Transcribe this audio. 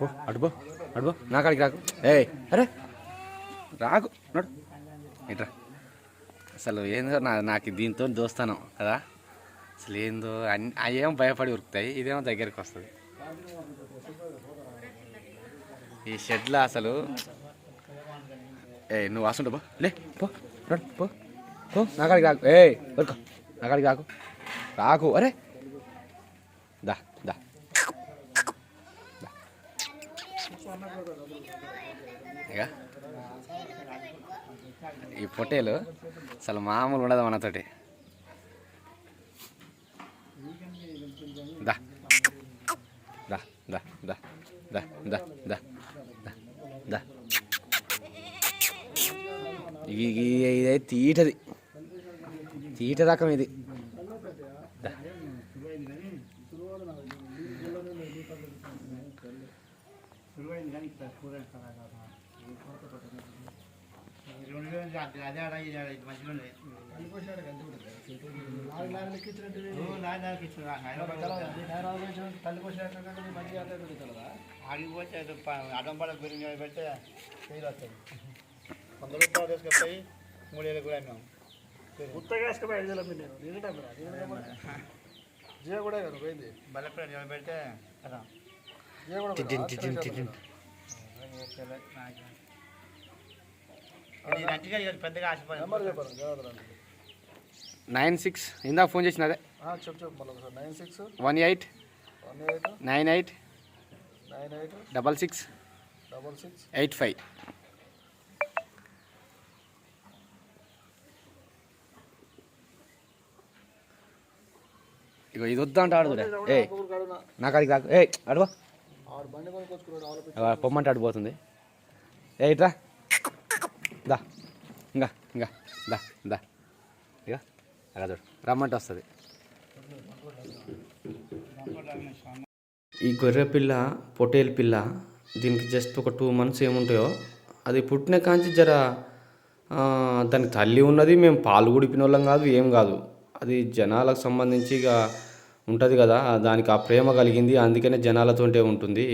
పో అడుపో అడుపో నా కాడికి రాకు. ఏ అరే. రాకు నడు. ఇట్రా. అసలు ఏందో నా నాకు దీంతో దోస్తాను కదా? అసలు ఏందో అన్ని అవేమో భయపడి ఉరుకుతాయి ఇదేమో దగ్గరికి వస్తుంది. ఈ షెడ్లో అసలు ఏ నువ్వు వాసుంటు పో. లే పో నడు పో. పో నా కాడికి రాకు. ఏ ఉరుకో. నా కాడికి రాకు. రాకు అరే. దా దా. ఇక ఈ పొట్టేలు అసలు మామూలు ఉండదు మనతోటి. దా. దా దా దా దా దా దా దా. ఇది ఇది- ఇదే తీటది. తీట రకం ఇది. దా. కానీ ఇస్తారు కూర రెండు వేలు అదే ఆడ ఇది ఆడ ఇది మధ్యలో అడిగిపోతే అడ్డం పడ గురించి పెడితే చేయలు వస్తాయి వంద రూపాయలు తీసుకొస్తాయి మూడు వేలు కూడా మేము. గుత్తగా వేసుకుపోయి ఐదు మీరు జీవ కూడా పోయింది. బలపడ నిలబెడితే కదా జీవ కూడా నైన్ సిక్స్ ఇందాక ఫోన్ చేసిన అదే. Nine six one eight nine eight double six double six eight five. ఇక ఇది వద్దా అంటే ఆడదు ఏ నాకు అది కాకు ఏ అడవా ఆరు బండి కొనుక్కొచ్చుకున్నాడు ఆలోచించి పొమ్మంటే అడిపోతుంది ఏ ఇట్రా. దా. ఇంకా ఇంకా దా దా. ఇక అలా చూడు. రమ్మంటే వస్తుంది. ఈ గొర్రె పిల్ల పొటేల్ పిల్ల దీనికి జస్ట్ ఒక టూ మంత్స్ ఏముంటాయో అది పుట్టిన కాంచి జర దానికి తల్లి ఉన్నది మేము పాలు గుడిపిన వాళ్ళం కాదు ఏం కాదు. అది జనాలకు సంబంధించి ఇక ఉంటుంది కదా దానికి ఆ ప్రేమ కలిగింది అందుకనే జనాలతోటే ఉంటుంది.